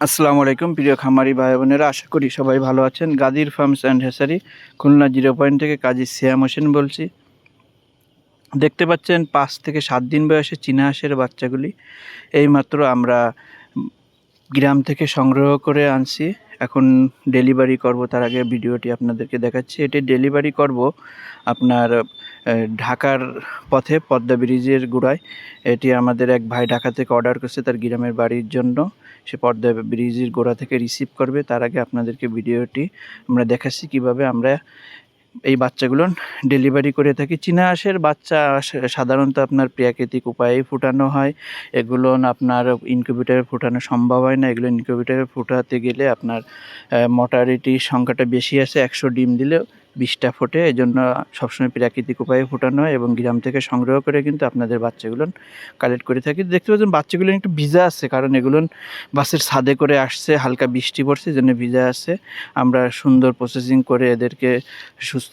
আসসালামু আলাইকুম, প্রিয় খামারি ভাই বোনেরা, আশা করি সবাই ভালো আছেন। গাদির farms and হেসারি, Khulna zero point থেকে কাজী সিয়াম হোসেন বলছি। দেখতে পাচ্ছেন, পাঁচ থেকে সাত দিন বয়সে চীনা হাঁসের বাচ্চাগুলি। এইমাত্র আমরা গ্রাম থেকে সংগ্রহ করে আনছি। এখন ডেলিভারি করব, তার আগে ভিডিওটি আপনাদেরকে দেখাচ্ছি। এটি ডেলিভারি করব আপনার ঢাকার পথে পদ্মা ব্রিজের গোড়ায়। এটি আমাদের এক ভাই ঢাকা থেকে অর্ডার করছে, তার গ্রামের বাড়ির জন্য। সে পদ্মা ব্রিজের গোড়া থেকে রিসিভ করবে। তার আগে আপনাদেরকে ভিডিওটি আমরা দেখাচ্ছি কীভাবে আমরা এই বাচ্চাগুলো ডেলিভারি করে থাকি। চীনা হাঁসের বাচ্চা সাধারণত আপনার প্রাকৃতিক উপায়ে ফুটানো হয়। এগুলো আপনার ইনকিউবেটারে ফুটানো সম্ভব হয় না। এগুলো ইনকিউবেটারে ফুটাতে গেলে আপনার মর্টালিটি সংখ্যাটা বেশি আছে। একশো ডিম দিলেও বিশটা ফোটে এই জন্য সবসময় প্রাকৃতিক উপায়ে ফোটানো হয় এবং গ্রাম থেকে সংগ্রহ করে কিন্তু আপনাদের বাচ্চাগুলো কালেক্ট করে থাকি। দেখতে পাচ্ছেন বাচ্চাগুলো একটু ভিজা আছে, কারণ এগুলো বাসের ছাদে করে আসছে, হালকা বৃষ্টি পড়ছে জন্য ভিজা আছে। আমরা সুন্দর প্রসেসিং করে এদেরকে সুস্থ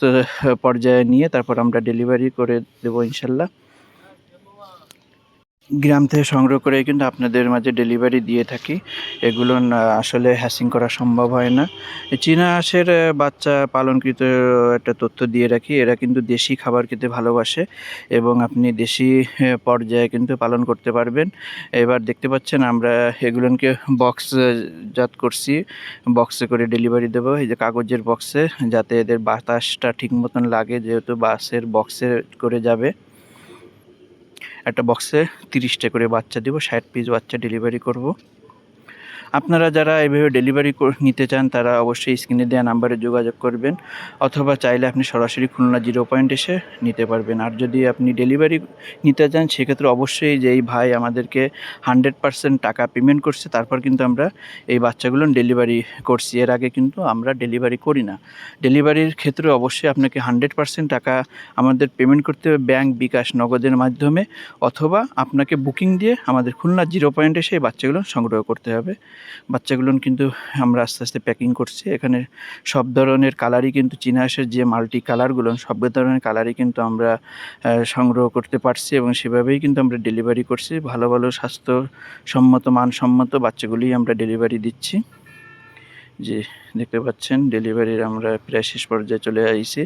পর্যায়ে নিয়ে তারপর আমরা ডেলিভারি করে দেবো ইনশাল্লাহ। গ্রাম থেকে সংগ্রহ করে কিন্তু আপনাদের মাঝে ডেলিভারি দিয়ে থাকি। এগুলো আসলে হ্যাসিং করা সম্ভব হয় না। চীনা হাঁসের বাচ্চা পালনকৃত একটা তথ্য দিয়ে রাখি, এরা কিন্তু দেশি খাবার খেতে ভালোবাসে এবং আপনি দেশি পর্যায়ে কিন্তু পালন করতে পারবেন। এবার দেখতে পাচ্ছেন আমরা এগুলোকে বক্স জাত করছি। বক্সে করে ডেলিভারি দেবো। এই যে কাগজের বক্সে যাতে এদের বাতাসটা ঠিক মতন লাগে, যেহেতু বাসের বক্সে করে যাবে। একটা বক্সে তিরিশটা করে বাচ্চা দেবো ষাট পিস বাচ্চা ডেলিভারি করব। আপনারা যারা এভাবে ডেলিভারি নিতে চান, তারা অবশ্যই স্ক্রিনে দেওয়া নাম্বারে যোগাযোগ করবেন, অথবা চাইলে আপনি সরাসরি খুলনা জিরো পয়েন্ট এসে নিতে পারবেন। আর যদি আপনি ডেলিভারি নিতে চান, সেক্ষেত্রে অবশ্যই যেই ভাই আমাদেরকে হান্ড্রেড পার্সেন্ট টাকা পেমেন্ট করছে, তারপর কিন্তু আমরা এই বাচ্চাগুলো ডেলিভারি করছি। এর আগে কিন্তু আমরা ডেলিভারি করি না। ডেলিভারির ক্ষেত্রে অবশ্যই আপনাকে হান্ড্রেড পার্সেন্ট টাকা আমাদের পেমেন্ট করতে হবে ব্যাংক বিকাশ নগদের মাধ্যমে, অথবা আপনাকে বুকিং দিয়ে আমাদের খুলনা জিরো পয়েন্টে সেই বাচ্চাগুলো সংগ্রহ করতে হবে। বাচ্চাগুলো কিন্তু আমরা আস্তে আস্তে প্যাকিং করছি। এখানে সব ধরনের কালারই কিন্তু চীনা যে মাল্টি কালারগুলো সব ধরনের কালারই কিন্তু আমরা সংগ্রহ করতে পারছি এবং সেভাবেই কিন্তু আমরা ডেলিভারি করছি। ভালো ভালো স্বাস্থ্যসম্মত, মানসম্মত বাচ্চাগুলি আমরা ডেলিভারি দিচ্ছি। যে দেখতে পাচ্ছেন ডেলিভারির আমরা প্রায় শেষ পর্যায়ে চলে আইছি।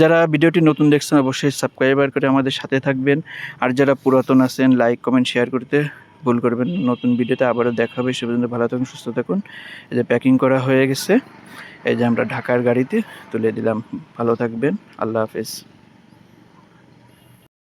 যারা ভিডিওটি নতুন দেখছেন, অবশ্যই সাবস্ক্রাইবার করে আমাদের সাথে থাকবেন। আর যারা পুরাতন আছেন লাইক কমেন্ট শেয়ার করতে ভুল করবেন, নতুন ভিডিওতে আবারও দেখা হবে সে পর্যন্ত ভালো থাকুন, সুস্থ থাকুন। এই যে প্যাকিং করা হয়ে গেছে, এই যে আমরা ঢাকার গাড়িতে তুলে দিলাম। ভালো থাকবেন, আল্লাহ হাফেজ।